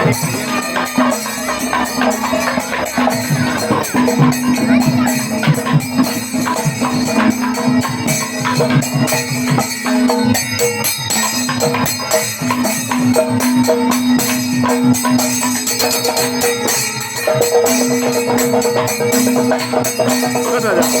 가자 가자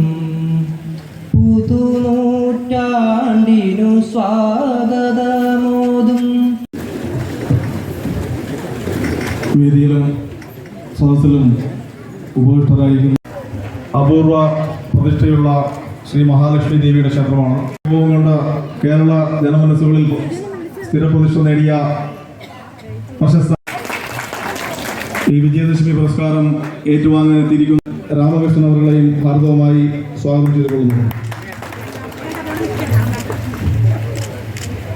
സദസ്സിലും ഉപവിഷ്ടരായിരിക്കുന്ന അപൂർവ പ്രതിഷ്ഠയുള്ള ശ്രീ മഹാലക്ഷ്മി ദേവിയുടെ ക്ഷേത്രമാണ്. അനുഭവം കൊണ്ട് കേരള ജനമനസ്സുകളിൽ സ്ഥിരപ്രതിഷ്ഠ നേടിയ പ്രശസ്ത ഈ വിജയദശമി പുരസ്കാരം ഏറ്റുവാങ്ങാനെത്തിയിരിക്കുന്നു രാമകൃഷ്ണൻ അവരുടെയും ഭാരതവുമായി സ്വാഗതം ചെയ്തുകൊള്ളുന്നു.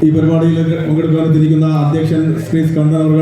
ഈ പരിപാടിയിൽ പങ്കെടുക്കാനെത്തിയിരിക്കുന്ന അധ്യക്ഷൻ ശ്രീ സ്കന്ദൻ അവർ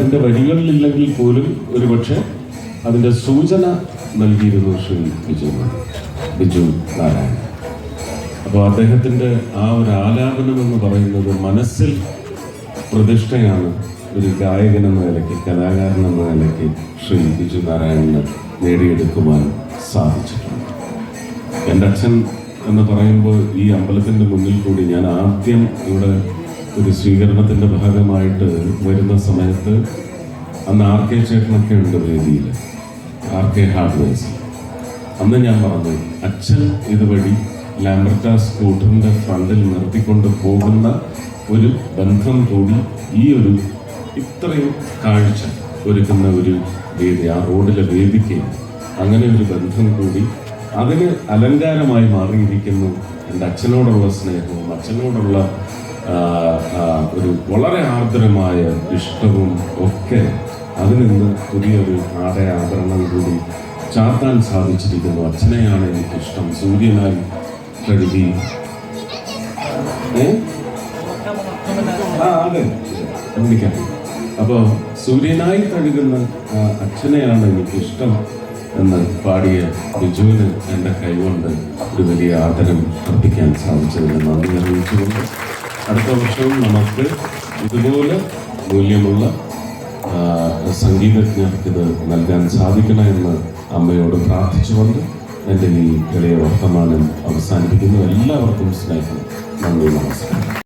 പാട്ടിന്റെ വരികളിലില്ലെങ്കിൽ പോലും ഒരുപക്ഷെ അതിന്റെ സൂചന നൽകിയിരുന്നു ശ്രീ ബിജു ബിജു നാരായണൻ. അപ്പോൾ അദ്ദേഹത്തിന്റെ ആ ഒരു ആലാപനം എന്ന് പറയുന്നത് മനസ്സിൽ പ്രതിഷ്ഠയാണ് ഒരു ഗായകൻ എന്ന നിലയ്ക്ക് കലാകാരൻ എന്ന നിലയ്ക്ക് ശ്രീ ബിജു നാരായണന് നേടിയെടുക്കുവാൻ സാധിച്ചിട്ടുണ്ട്. എന്റെ അച്ഛൻ എന്ന് പറയുമ്പോൾ ഈ അമ്പലത്തിന്റെ മുന്നിൽ കൂടി ഞാൻ ആദ്യം ഇവിടെ ഒരു സ്വീകരണത്തിന്റെ ഭാഗമായിട്ട് വരുന്ന സമയത്ത് അന്ന് ആർ കെ ചേട്ടനൊക്കെ ഉണ്ട് വേദിയിൽ ആർ കെ ഹാർഡ്വേഴ്സ് അന്ന് ഞാൻ പറഞ്ഞു അച്ഛൻ ഇതുവഴി ലാംബർട്ട സ്കൂട്ടറിന്റെ ഫ്രണ്ടിൽ നിർത്തിക്കൊണ്ട് പോകുന്ന ഒരു ബന്ധം കൂടി ഈ ഒരു ഇത്രയും കാഴ്ച ഒരുക്കുന്ന ഒരു വേദി ആ റോഡിലെ വേദിക്ക് അങ്ങനെ ഒരു ബന്ധം കൂടി അതിന് അലങ്കാരമായി മാറിയിരിക്കുന്നു. എന്റെ അച്ഛനോടുള്ള സ്നേഹവും അച്ഛനോടുള്ള ഒരു വളരെ ആർദ്രമായ ഇഷ്ടവും ഒക്കെ അതിൽ നിന്ന് പുതിയൊരു ആടയ ആഭരണം കൂടി ചാർത്താൻ സാധിച്ചിരിക്കുന്നു. അച്ഛനെയാണ് എനിക്കിഷ്ടം. സൂര്യനായി കഴുകി? ആ അപ്പോൾ സൂര്യനായി കഴുകുന്ന അച്ഛനെയാണ് എനിക്കിഷ്ടം എന്ന് പാടിയ ബിജുവിന് എന്റെ കൈകൊണ്ട് ഒരു വലിയ ആദരം അർപ്പിക്കാൻ സാധിച്ചതിന് നന്ദി അറിയിച്ചുകൊണ്ട് അടുത്ത വർഷവും നമുക്ക് ഇതുപോലെ മൂല്യമുള്ള ആ, സംഗീതജ്ഞർക്ക് ഇത് നൽകാൻ സാധിക്കണമെന്ന് അമ്മയോട് പ്രാർത്ഥിച്ചുകൊണ്ട് എന്റെ ഈ ചെറിയ വർത്തമാനം അവസാനിപ്പിക്കുന്നു. എല്ലാവർക്കും സ്നേഹം. നന്ദി നമസ്കാരം.